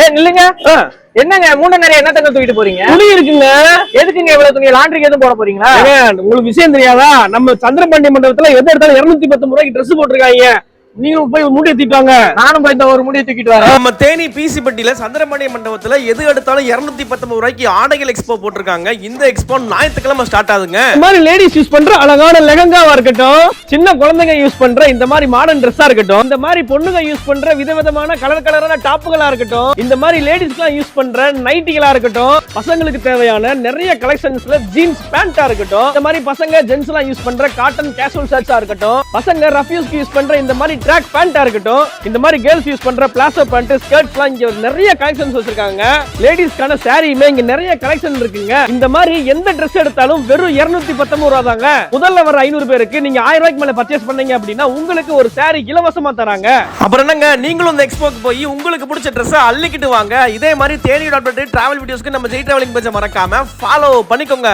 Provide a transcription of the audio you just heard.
ஏ நில்லுங்க. என்னங்க மூணு நிறைய என்னத்தங்க தூக்கிட்டு போறீங்க? துணி இருக்குங்க. எதுக்குங்க இவ்வளவு துணி லாண்டரிக்கு எதுவும் போட போறீங்களா? உங்களுக்கு விஷயம் தெரியாதா? நம்ம சந்திரபாண்டி மண்டபத்துல எது எடுத்தாலும் இருநூத்தி பத்து ரூபாய்க்கு ட்ரெஸ் போட்டிருக்காங்க. நீங்களும் போய் மூட்டை தீட்டாங்க நானும் போய் இந்த ஒரு முடியை தூக்கிட்டு வரேன். நம்ம தேனி பிசிபட்டியில சந்திரமணி மண்டபத்துல எது எடுத்தாலும் இருநூத்தி பத்தொன்பது ரூபாய்க்கு ஆடைகள் எக்ஸ்போ போட்டிருக்காங்க. இந்த எக்ஸ்போ ஞாயிற்றுக்கிழமை ஸ்டார்ட் ஆகுதுங்க. இந்த மாதிரி லேடிஸ் யூஸ் பண்ற அழகான லெகங்காவா இருக்கட்டும் சின்ன குழந்தைங்க யூஸ் பண்ற இந்த மாதிரி மாடர்ன் ட்ரெஸ்ஸா இருக்கட்டும் இந்த மாதிரி பொண்ணுங்க யூஸ் பண்ற விதவிதமான கலர் கலரான டாப்புகளா இருக்கட்டும் இந்த மாதிரி லேடிஸ்க்குலாம் யூஸ் பண்ற நைட்டிகளா இருக்கட்டும் பசங்களுக்கு தேவையான நிறைய கலெக்ஷன்ஸ்ல ஜீன்ஸ் பேண்டா இருக்கட்டும் இந்த மாதிரி பசங்க ஜென்ஸ் எல்லாம் யூஸ் பண்ற காட்டன் கேஷுவல் ஷர்ட்ஸா இருக்கட்டும் பசங்க ரஃப்யூஸ்க்கு யூஸ் பண்ற இந்த மாதிரி ட்ராக் பேண்டா இருக்கட்டும் இந்த மாதிரி கேர்ள்ஸ் யூஸ் பண்ற பிளாசோ பேண்ட் ஸ்கர்ட்ஸ் எல்லாம் இங்க நிறைய கலெக்ஷன்ஸ் வச்சிருக்காங்க. லேடிஸ்க்கான சாரியுமே இங்க நிறைய கலெக்ஷன் இருக்குங்க. இந்த மாதிரி எந்த ட்ரெஸ் எடுத்தாலும் வெறும் 219 பத்தொன்பது ரூபா தாங்க. முதல்ல வர ஐநூறு பேருக்கு நீங்க ஆயிரம் ரூபாய்க்கு மேல பர்ச்சேஸ் பண்ணீங்க அப்படின்னா உங்களுக்கு ஒரு சாரி இலவசமா தராங்க. அப்புறம் என்னங்க நீங்களும் இந்த எக்ஸ்போக்கு போய் உங்களுக்கு பிடிச்ச ட்ரெஸ்ஸை அள்ளிக்கிட்டு வாங்க. இதே மாதிரி தேனி டாட் டிராவல் வீடியோஸ்க்கு நம்ம ஜெய் டிராவலிங் பேஜை மறக்காம ஃபாலோ பண்ணிக்கோங்க.